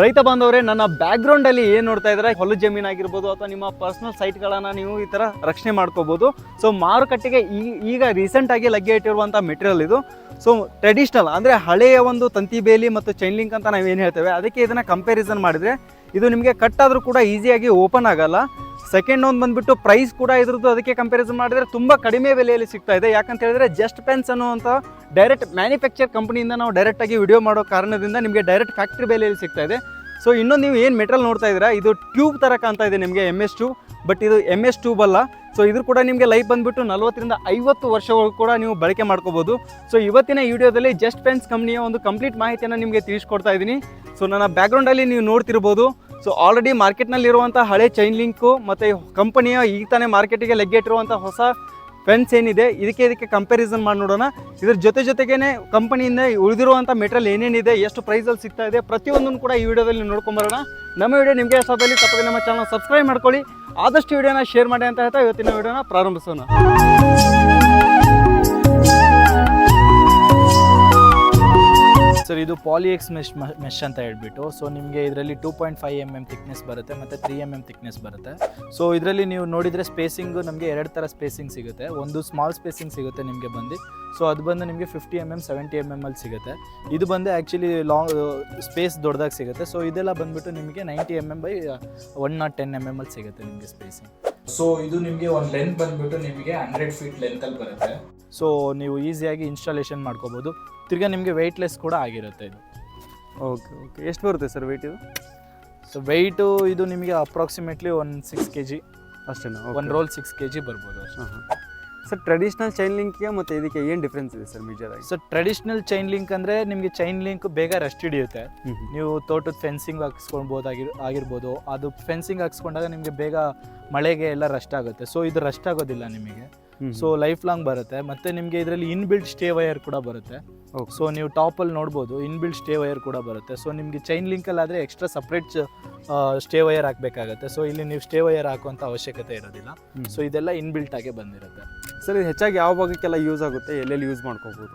ರೈತ ಬಾಂಧವರೇ, ನನ್ನ ಬ್ಯಾಕ್ಗ್ರೌಂಡ್ ಅಲ್ಲಿ ಏನ್ ನೋಡ್ತಾ ಇದ್ರೆ ಹೊಲ ಜಮೀನ್ ಆಗಿರ್ಬೋದು ಅಥವಾ ನಿಮ್ಮ ಪರ್ಸನಲ್ ಸೈಟ್ ಗಳನ್ನ ನೀವು ಈ ತರ ರಕ್ಷಣೆ ಮಾಡ್ಕೋಬಹುದು ಸೊ ಮಾರುಕಟ್ಟೆಗೆ ಈಗ ರೀಸೆಂಟ್ ಆಗಿ ಲಗ್ಗೆ ಇಟ್ಟಿರುವಂತಹ ಮೆಟೀರಿಯಲ್ ಇದು. ಸೊ ಟ್ರೆಡಿಷನಲ್ ಅಂದ್ರೆ ಹಳೆಯ ಒಂದು ತಂತಿ ಬೇಲಿ ಮತ್ತು ಚೈನ್ ಲಿಂಕ್ ಅಂತ ನಾವು ಏನು ಹೇಳ್ತೇವೆ? ಅದಕ್ಕೆ ಇದನ್ನ ಕಂಪ್ಯಾರಿಸನ್ ಮಾಡಿದ್ರೆ ಇದು ನಿಮಗೆ ಕಟ್ ಆದ್ರೂ ಕೂಡ ಈಸಿಯಾಗಿ ಓಪನ್ ಆಗಲ್ಲ. ಸೆಕೆಂಡ್ ಒಂದು ಬಂದ್ಬಿಟ್ಟು ಪ್ರೈಸ್ ಕೂಡ ಇದ್ರದ್ದು ಅದಕ್ಕೆ ಕಂಪ್ಯಾರಿಸನ್ ಮಾಡಿದ್ರೆ ತುಂಬ ಕಡಿಮೆ ಬೆಲೆಯಲ್ಲಿ ಸಿಗ್ತಾ ಇದೆ. ಯಾಕಂತ ಹೇಳಿದ್ರೆ ಜಸ್ಟ್ ಪೆನ್ಸ್ ಅನ್ನುವಂಥ ಡೈರೆಕ್ಟ್ ಮ್ಯಾನುಫ್ಯಾಕ್ಚರ್ ಕಂಪ್ನಿಯಿಂದ ನಾವು ಡೈರೆಕ್ಟಾಗಿ ವಿಡಿಯೋ ಮಾಡೋ ಕಾರಣದಿಂದ ನಿಮಗೆ ಡೈರೆಕ್ಟ್ ಫ್ಯಾಕ್ಟ್ರಿ ಬೆಲೆಯಲ್ಲಿ ಸಿಗ್ತಾ ಇದೆ. ಸೊ ಇನ್ನೊಂದು ನೀವು ಏನು ಮೆಟ್ರಲ್ ನೋಡ್ತಾ ಇದ್ದೀರಾ? ಇದು ಟ್ಯೂಬ್ ಥರ ಕಾಣ್ತಾ ಇದೆ ನಿಮಗೆ ಎಂ ಎಸ್ ಟ್ಯೂಬ್ ಬಟ್ ಇದು ಎಂ ಎಸ್ ಟ್ಯೂಬ್ ಅಲ್ಲ. ಸೊ ಇದ್ರ ಕೂಡ ನಿಮಗೆ ಲೈಫ್ ಬಂದ್ಬಿಟ್ಟು ನಲವತ್ತರಿಂದ ಐವತ್ತು ವರ್ಷಗಳು ಕೂಡ ನೀವು ಬಳಕೆ ಮಾಡ್ಕೋಬೋದು. ಸೊ ಇವತ್ತಿನ ವಿಡಿಯೋದಲ್ಲಿ ಜಸ್ಟ್ ಪೆನ್ಸ್ ಕಂಪ್ನಿಯ ಒಂದು ಕಂಪ್ಲೀಟ್ ಮಾಹಿತಿಯನ್ನು ನಿಮಗೆ ತಿಳಿಸ್ಕೊಡ್ತಾ ಇದ್ದೀನಿ. ಸೊ ನನ್ನ ಬ್ಯಾಕ್ಗ್ರೌಂಡಲ್ಲಿ ನೀವು ನೋಡ್ತಿರ್ಬೋದು. ಸೊ ಆಲ್ರೆಡಿ ಮಾರ್ಕೆಟ್ನಲ್ಲಿರುವಂಥ ಹಳೆ ಚೈನ್ ಲಿಂಕು ಮತ್ತು ಕಂಪನಿಯ ಈಗ ತಾನೇ ಮಾರ್ಕೆಟಿಗೆ ಲಗ್ಗೆಟ್ಟಿರುವಂಥ ಹೊಸ ಫೆನ್ಸ್ ಏನಿದೆ, ಇದಕ್ಕೆ ಇದಕ್ಕೆ ಕಂಪ್ಯಾರಿಸನ್ ಮಾಡಿ ನೋಡೋಣ. ಇದ್ರ ಜೊತೆ ಜೊತೆಗೇನೆ ಕಂಪನಿಯಿಂದ ಉಳಿದಿರುವಂಥ ಮೆಟೀರಿಯಲ್ ಏನೇನಿದೆ, ಎಷ್ಟು ಪ್ರೈಸಲ್ಲಿ ಸಿಗ್ತಾ ಇದೆ, ಪ್ರತಿಯೊಂದನ್ನು ಕೂಡ ಈ ವಿಡಿಯೋದಲ್ಲಿ ನೋಡ್ಕೊಂಬರೋಣ ನಮ್ಮ ವಿಡಿಯೋ ನಿಮಗೆ ಇಷ್ಟದಲ್ಲಿ ತಪ್ಪದೆ ನಮ್ಮ ಚಾನಲ್ ಸಬ್ಸ್ಕ್ರೈಬ್ ಮಾಡ್ಕೊಳ್ಳಿ. ಆದಷ್ಟು ವಿಡಿಯೋನ ಶೇರ್ ಮಾಡಿ ಅಂತ ಹೇಳ್ತಾ ಇವತ್ತಿನ ವಿಡಿಯೋನ ಪ್ರಾರಂಭಿಸೋಣ. ಸರ್ ಇದು ಪಾಲಿ ಎಕ್ಸ್ ಮೆಶ್ ಮೆಶ್ ಅಂತ ಹೇಳ್ಬಿಟ್ಟು ಸೊ ನಿಮಗೆ ಇದರಲ್ಲಿ two point five M M thickness ಬರುತ್ತೆ ಮತ್ತು ತ್ರೀ ಎಂ ಎಂ ಥಿಕ್ನೆಸ್ ಬರುತ್ತೆ. ಸೊ ಇದರಲ್ಲಿ ನೀವು ನೋಡಿದರೆ ಸ್ಪೇಸಿಂಗು ನಮಗೆ ಎರಡು ಥರ ಸ್ಪೇಸಿಂಗ್ ಸಿಗುತ್ತೆ. ಒಂದು ಸ್ಮಾಲ್ ಸ್ಪೇಸಿಂಗ್ ಸಿಗುತ್ತೆ ನಿಮಗೆ ಬಂದು. ಸೊ ಅದು ಬಂದು ನಿಮಗೆ fifty M M seventy M M ಅಲ್ಲಿ ಸಿಗುತ್ತೆ. ಇದು ಬಂದು ಆ್ಯಕ್ಚುಲಿ ಲಾಂಗ್ ಸ್ಪೇಸ್ ದೊಡ್ಡದಾಗಿ ಸಿಗುತ್ತೆ. ಸೊ ಇದೆಲ್ಲ ಬಂದುಬಿಟ್ಟು ನಿಮಗೆ ninety M M by one nought ten M M ಅಲ್ಲಿ ಸಿಗುತ್ತೆ ನಿಮಗೆ ಸ್ಪೇಸಿಂಗ್ ಸೊ ಇದು ನಿಮಗೆ ಒಂದು ಲೆಂತ್ ಬಂದುಬಿಟ್ಟು ನಿಮಗೆ ಹಂಡ್ರೆಡ್ ಫೀಟ್ ಲೆಂತಲ್ಲಿ ಬರುತ್ತೆ. ಸೊ ನೀವು ಈಸಿಯಾಗಿ ಇನ್ಸ್ಟಾಲೇಷನ್ ಮಾಡ್ಕೋಬೋದು. ತಿರ್ಗಾ ನಿಮಗೆ ವೆಯ್ಟ್ಲೆಸ್ ಕೂಡ ಆಗಿರುತ್ತೆ ಇದು. ಓಕೆ ಓಕೆ ಎಷ್ಟು ಬರುತ್ತೆ ಸರ್ ವೆಯ್ಟ್ ಇದು? ಸೊ ವೆಯ್ಟು ಇದು ನಿಮಗೆ ಅಪ್ರಾಕ್ಸಿಮೇಟ್ಲಿ ಒಂದು ಸಿಕ್ಸ್ ಕೆ ಜಿ ಅಷ್ಟೇನಾ ಒಂದು ರೋಲ್ ಸಿಕ್ಸ್ ಕೆ ಜಿ ಬರ್ಬೋದು ಅಷ್ಟೇ. ಸರ್ ಟ್ರೆಡಿಷ್ನಲ್ ಚೈನ್ ಲಿಂಕ್ಗೆ ಮತ್ತು ಇದಕ್ಕೆ ಏನು ಡಿಫ್ರೆನ್ಸ್ ಇದೆ ಸರ್ ಮೇಜರ್ ಆಗಿ? ಸೊ ಟ್ರೆಡಿಷ್ನಲ್ ಚೈನ್ ಲಿಂಕ್ ಅಂದರೆ ನಿಮಗೆ ಚೈನ್ ಲಿಂಕ್ ಬೇಗ ರಸ್ಟ್ ಹಿಡಿಯುತ್ತೆ. ನೀವು ತೋಟದ ಫೆನ್ಸಿಂಗ್ ಹಾಕಿಸ್ಕೊಳ್ಬೋದು ಆಗಿರ್ ಆಗಿರ್ಬೋದು. ಅದು ಫೆನ್ಸಿಂಗ್ ಹಾಕಿಸ್ಕೊಂಡಾಗ ನಿಮಗೆ ಬೇಗ ಮಳೆಗೆ ಎಲ್ಲ ರಸ್ಟ್ ಆಗುತ್ತೆ. ಸೊ ಇದು ರಸ್ಟ್ ಆಗೋದಿಲ್ಲ ನಿಮಗೆ. ಸೊ ಲೈಫ್ ಲಾಂಗ್ ಬರುತ್ತೆ. ಮತ್ತೆ ನಿಮಗೆ ಇದರಲ್ಲಿ ಇನ್ಬಿಲ್ಟ್ ಸ್ಟೇ ವೈರ್ ಕೂಡ ಬರುತ್ತೆ. ಸೊ ನೀವು ಟಾಪಲ್ಲಿ ನೋಡ್ಬೋದು ಇನ್ಬಿಲ್ಟ್ ಸ್ಟೇ ವೈರ್ ಕೂಡ ಬರುತ್ತೆ. ಸೊ ನಿಮಗೆ ಚೈನ್ ಲಿಂಕಲ್ಲಿ ಆದರೆ ಎಕ್ಸ್ಟ್ರಾ ಸಪ್ರೇಟ್ ಸ್ಟೇ ವೈರ್ ಹಾಕಬೇಕಾಗತ್ತೆ. ಸೊ ಇಲ್ಲಿ ನೀವು ಸ್ಟೇ ವಯರ್ ಹಾಕುವಂಥ ಅವಶ್ಯಕತೆ ಇರೋದಿಲ್ಲ. ಸೊ ಇದೆಲ್ಲ ಇನ್ಬಿಲ್ಟ್ ಆಗೇ ಬಂದಿರುತ್ತೆ. ಸರ್ ಇದು ಹೆಚ್ಚಾಗಿ ಯಾವ ಭಾಗಕ್ಕೆಲ್ಲ ಯೂಸ್ ಆಗುತ್ತೆ? ಎಲ್ಲೆಲ್ಲಿ ಯೂಸ್ ಮಾಡ್ಕೋಬೋದು?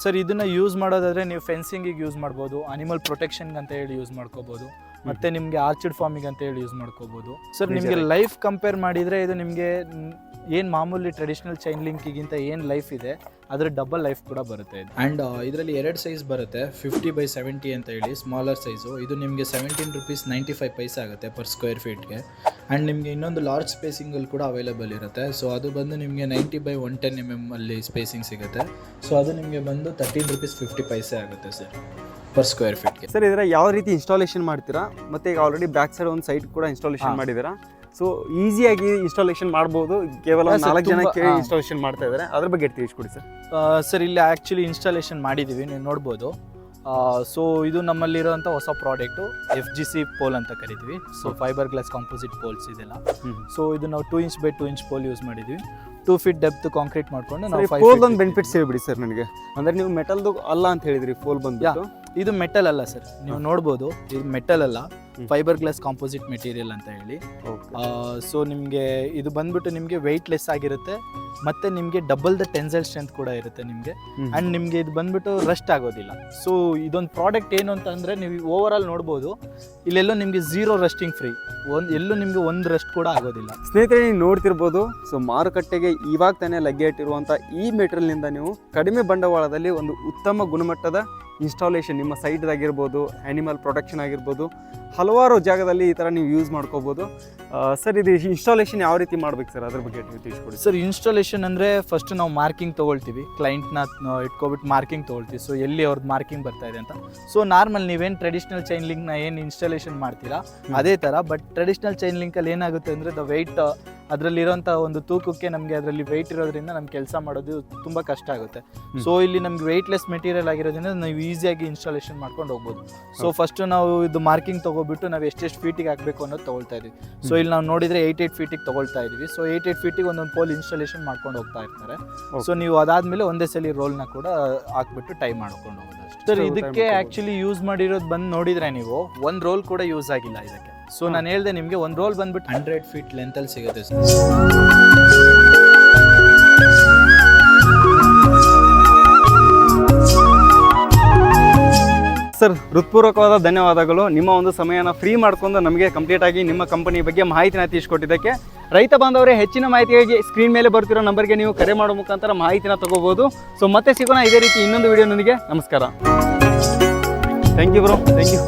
ಸರ್ ಇದನ್ನ ಯೂಸ್ ಮಾಡೋದಾದ್ರೆ ನೀವು ಫೆನ್ಸಿಂಗಿಗೆ ಯೂಸ್ ಮಾಡ್ಬೋದು ಅನಿಮಲ್ ಪ್ರೊಟೆಕ್ಷನ್ಗೆ ಅಂತ ಹೇಳಿ ಯೂಸ್ ಮಾಡ್ಕೋಬೋದು ಮತ್ತೆ ನಿಮಗೆ ಆರ್ಚಿಡ್ ಫಾರ್ಮಿಂಗ್ ಅಂತ ಹೇಳಿ ಯೂಸ್ ಮಾಡ್ಕೋಬೋದು. ಸರ್ ನಿಮಗೆ ಲೈಫ್ ಕಂಪೇರ್ ಮಾಡಿದರೆ ಇದು ನಿಮಗೆ ಏನು ಮಾಮೂಲಿ ಟ್ರೆಡಿಷನಲ್ ಚೈನ್ ಲಿಂಕಿಗಿಂತ ಏನು ಲೈಫ್ ಇದೆ ಅದರ ಡಬಲ್ ಲೈಫ್ ಕೂಡ ಬರುತ್ತೆ ಆ್ಯಂಡ್ ಇದರಲ್ಲಿ ಎರಡು ಸೈಜ್ ಬರುತ್ತೆ ಫಿಫ್ಟಿ ಬೈ ಸೆವೆಂಟಿ ಅಂತ ಹೇಳಿ ಸ್ಮಾಲರ್ ಸೈಜು ಇದು ನಿಮಗೆ seventeen rupees ninety five paise ಆಗುತ್ತೆ ಪರ್ ಸ್ಕ್ವೇರ್ ಫೀಟ್ಗೆ ಆ್ಯಂಡ್ ನಿಮಗೆ ಇನ್ನೊಂದು ಲಾರ್ಜ್ ಸ್ಪೇಸಿಂಗಲ್ಲಿ ಕೂಡ ಅವೈಲೇಬಲ್ ಇರುತ್ತೆ. ಸೊ ಅದು ಬಂದು ನಿಮಗೆ ninety by one ten M M ಅಲ್ಲಿ ಸ್ಪೇಸಿಂಗ್ ಸಿಗುತ್ತೆ. ಸೊ ಅದು ನಿಮಗೆ ಬಂದು ತರ್ಟೀನ್ ರುಪೀಸ್ ಫಿಫ್ಟಿ ಪೈಸೆ ಆಗುತ್ತೆ ಸರ್ ಪರ್ ಸ್ಕ್ವೇರ್ ಫೀಟ್ಗೆ ಸರ್ ಇದರ ಯಾವ ರೀತಿ ಇನ್ಸ್ಟಾಲೇಷನ್ ಮಾಡ್ತೀರಾ? ಮತ್ತೆ ಈಗ ಆಲ್ರೆಡಿ ಬ್ಯಾಕ್ ಸೈಡ್ ಒಂದು ಸೈಟ್ ಕೂಡ ಇನ್ಸ್ಟಾಲೇಷನ್. ಮಾಡಿದ್ದೀರಾ? ಸೊ ಈಸಿಯಾಗಿ ಇನ್ಸ್ಟಾಲೇಷನ್ ಮಾಡ್ಬೋದು. ಕೇವಲ ನಾಲ್ಕು ಜನ ತುಂಬಾ- ಇನ್ಸ್ಟಾಲೇಷನ್ ಮಾಡ್ತಾ ಇದ್ದಾರೆ. ಅದ್ರ ಬಗ್ಗೆ ತಿಳಿಸ್ಕೊಡಿ ಸರ್ ಸರ್ ಇಲ್ಲಿ ಆ್ಯಕ್ಚುಲಿ ಇನ್ಸ್ಟಾಲೇಷನ್ ಮಾಡಿದ್ದೀವಿ ನೀವು ನೋಡ್ಬೋದು. ಸೊ ಇದು ನಮ್ಮಲ್ಲಿರೋಂಥ ಹೊಸ product F G C pole ಅಂತ ಕರಿತೀವಿ. So fibre glass composite poles ಇದೆಲ್ಲ. ಸೊ ಇದು ನಾವು two inch by two inch pole use ಮಾಡಿದ್ವಿ. ಟೂ ಫೀಟ್ ಡೆಪ್ತ್ ಕಾಂಕ್ರೀಟ್ ಮಾಡ್ಕೊಂಡು ನಾವು ಪೋಲ್ ಒಂದು ಬೆನಿಫಿಟ್ಸ್ ಹೇಳ್ಬಿಡಿ ಸರ್ ನನಗೆ. ಅಂದ್ರೆ ನೀವು ಮೆಟಲ್ದು ಅಲ್ಲ ಅಂತ ಹೇಳಿದ್ರಿ ಪೋಲ್ ಬಂದು ಇದು ಮೆಟಲ್ ಅಲ್ಲ ಸರ್. ನೀವು ನೋಡ್ಬೋದು ಇದು ಮೆಟಲ್ ಅಲ್ಲ. ಫೈಬರ್ ಗ್ಲಾಸ್ ಕಾಂಪೋಸಿಟ್ ಮೆಟೀರಿಯಲ್ ಅಂತ ಹೇಳಿ. ಸೊ ನಿಮಗೆ ಇದು ಬಂದ್ಬಿಟ್ಟು ನಿಮಗೆ ವೆಯ್ಟ್ಲೆಸ್ ಆಗಿರುತ್ತೆ ಮತ್ತೆ ನಿಮಗೆ ಡಬಲ್ ದ ಟೆನ್ಸೈಲ್ ಸ್ಟ್ರೆಂತ್ ಕೂಡ ಇರುತ್ತೆ ನಿಮಗೆ. ಆ್ಯಂಡ್ ನಿಮಗೆ ಇದು ಬಂದ್ಬಿಟ್ಟು ರಸ್ಟ್ ಆಗೋದಿಲ್ಲ. ಸೊ ಇದೊಂದು ಪ್ರಾಡಕ್ಟ್ ಏನು ಅಂತ ಅಂದರೆ ನೀವು ಓವರ್ ಆಲ್ ನೋಡ್ಬೋದು ಇಲ್ಲೆಲ್ಲೋ ನಿಮಗೆ ಝೀರೋ ರಸ್ಟಿಂಗ್ ಫ್ರೀ ಒಂದು ಎಲ್ಲೂ ನಿಮಗೆ ಒಂದು ರಸ್ಟ್ ಕೂಡ ಆಗೋದಿಲ್ಲ. ಸ್ನೇಹಿತರೆ ನೀವು ನೋಡ್ತಿರ್ಬೋದು ಸೊ ಮಾರುಕಟ್ಟೆಗೆ ಇವಾಗ ತಾನೇ ಲಗ್ಗೆ ಇಟ್ಟಿರುವಂಥ ಈ ಮೆಟೀರಿಯಲ್ನಿಂದ ನೀವು ಕಡಿಮೆ ಬಂಡವಾಳದಲ್ಲಿ ಒಂದು ಉತ್ತಮ ಗುಣಮಟ್ಟದ ಇನ್ಸ್ಟಾಲೇಷನ್ ನಿಮ್ಮ ಸೈಟ್ದಾಗಿರ್ಬೋದು ಆ್ಯನಿಮಲ್ ಪ್ರೊಟೆಕ್ಷನ್ ಆಗಿರ್ಬೋದು ಹಲವಾರು ಜಾಗದಲ್ಲಿ ಈ ಥರ ನೀವು ಯೂಸ್ ಮಾಡ್ಕೋಬೋದು. ಸರ್ ಇದು ಇನ್ಸ್ಟಾಲೇಷನ್ ಯಾವ ರೀತಿ ಮಾಡ್ಬೇಕು ಸರ್? ಅದ್ರ ಬಗ್ಗೆ ನೀವು ತಿಳಿಸ್ಕೊಡಿ. ಸರ್ ಇನ್ಸ್ಟಾಲೇಷನ್ ಅಂದರೆ ಫಸ್ಟ್ ನಾವು ಮಾರ್ಕಿಂಗ್ ತೊಗೊಳ್ತೀವಿ. ಕ್ಲೈಂಟ್ನ ಇಟ್ಕೊಬಿಟ್ಟು ಮಾರ್ಕಿಂಗ್ ತೊಗೊಳ್ತೀವಿ. ಸೊ ಎಲ್ಲಿ ಅವ್ರದ್ದು ಮಾರ್ಕಿಂಗ್ ಬರ್ತಾ ಇದೆ ಅಂತ. ಸೊ ನಾರ್ಮಲ್ ನೀವೇನು ಟ್ರೆಡಿಷ್ನಲ್ ಚೈನ್ ಲಿಂಕ್ನ ಏನು ಇನ್ಸ್ಟಾಲೇಷನ್ ಮಾಡ್ತೀರಾ? ಅದೇ ಥರ ಬಟ್ ಟ್ರೆಡಿಷ್ನಲ್ ಚೈನ್ ಲಿಂಕಲ್ಲಿ ಏನಾಗುತ್ತೆ ಅಂದರೆ ದ ವೆಯ್ಟ್ ಅದರಲ್ಲಿರೋಂಥ ಒಂದು ತೂಕಕ್ಕೆ ನಮಗೆ ಅದರಲ್ಲಿ ವೆಯ್ಟ್ ಇರೋದ್ರಿಂದ ನಮ್ಗೆ ಕೆಲಸ ಮಾಡೋದು ತುಂಬ ಕಷ್ಟ ಆಗುತ್ತೆ. ಸೊ ಇಲ್ಲಿ ನಮ್ಗೆ ವೆಯ್ಟ್ಲೆಸ್ ಮೆಟೀರಿಯಲ್ ಆಗಿರೋದ್ರಿಂದ ನಾವು ಈಸಿಯಾಗಿ ಇನ್ಸ್ಟಾಲೇಷನ್ ಮಾಡ್ಕೊಂಡು ಹೋಗ್ಬೋದು. ಸೊ ಫಸ್ಟ್ ನಾವು ಇದು ಮಾರ್ಕಿಂಗ್ ತಗೋಬಿಟ್ಟು ನಾವು ಎಷ್ಟೆಷ್ಟು ಫೀಟಿಗೆ ಹಾಕಬೇಕು ಅನ್ನೋದು ತೊಗೊಳ್ತಾ ಇದೀವಿ. ಸೊ ಇಲ್ಲಿ ನಾವು ನೋಡಿದ್ರೆ ಏಯ್ಟ್ ಏಯ್ಟ್ ಫೀಟಿಗೆ ತೊಗೊಳ್ತಾ ಇದೀವಿ. ಸೊ ಏಯ್ಟ್ ಏಯ್ಟ್ ಫೀಟಿಗೆ ಒಂದೊಂದು ಪೋಲ್ ಇನ್ಸ್ಟಾಲೇಷನ್ ಮಾಡ್ಕೊಂಡು ಹೋಗ್ತಾ ಇರ್ತಾರೆ. ಸೊ ನೀವು ಅದಾದ್ಮೇಲೆ ಒಂದೇ ಸಲ ರೋಲ್ನ ಕೂಡ ಹಾಕ್ಬಿಟ್ಟು ಟೈ ಮಾಡ್ಕೊಂಡು ಹೋಗೋದು ಸರ್ ಇದಕ್ಕೆ ಆಕ್ಚುಲಿ ಆ್ಯಕ್ಚುಲಿ ಯೂಸ್ ಮಾಡಿರೋದು ಬಂದು ನೋಡಿದ್ರೆ ನೀವು ಒಂದು ರೋಲ್ ಕೂಡ ಯೂಸ್ ಆಗಿಲ್ಲ ಇದಕ್ಕೆ. ಸೊ ನಾನು ಹೇಳ್ದೆ ನಿಮಗೆ ಒಂದು ರೋಲ್ ಬಂದ್ಬಿಟ್ಟು ಹಂಡ್ರೆಡ್ ಫೀಟ್ ಲೆಂತಲ್ಲಿ ಸಿಗುತ್ತೆ ಸರ್. ಸರ್ ಹೃತ್ಪೂರ್ವಕವಾದ ಧನ್ಯವಾದಗಳು. ನಿಮ್ಮ ಒಂದು ಸಮಯನ ಫ್ರೀ ಮಾಡ್ಕೊಂಡು ನಮಗೆ ಕಂಪ್ಲೀಟ್ ಆಗಿ ನಿಮ್ಮ ಕಂಪನಿ ಬಗ್ಗೆ ಮಾಹಿತಿನ ತಿಳಿಸ್ಕೊಟ್ಟಿದ್ದಕ್ಕೆ. ರೈತ ಬಾಂಧವರೇ ಹೆಚ್ಚಿನ ಮಾಹಿತಿಗಾಗಿ ಸ್ಕ್ರೀನ್ ಮೇಲೆ ಬರ್ತಿರೋ ನಂಬರ್ಗೆ ನೀವು ಕರೆ ಮಾಡೋ ಮುಖಾಂತರ ಮಾಹಿತಿನ ತಗೋಬಹುದು ಸೊ ಮತ್ತೆ ಸಿಗೋಣ ಇದೇ ರೀತಿ ಇನ್ನೊಂದು ವಿಡಿಯೋನೊಂದಿಗೆ ನಮಸ್ಕಾರ. Thank you bro thank you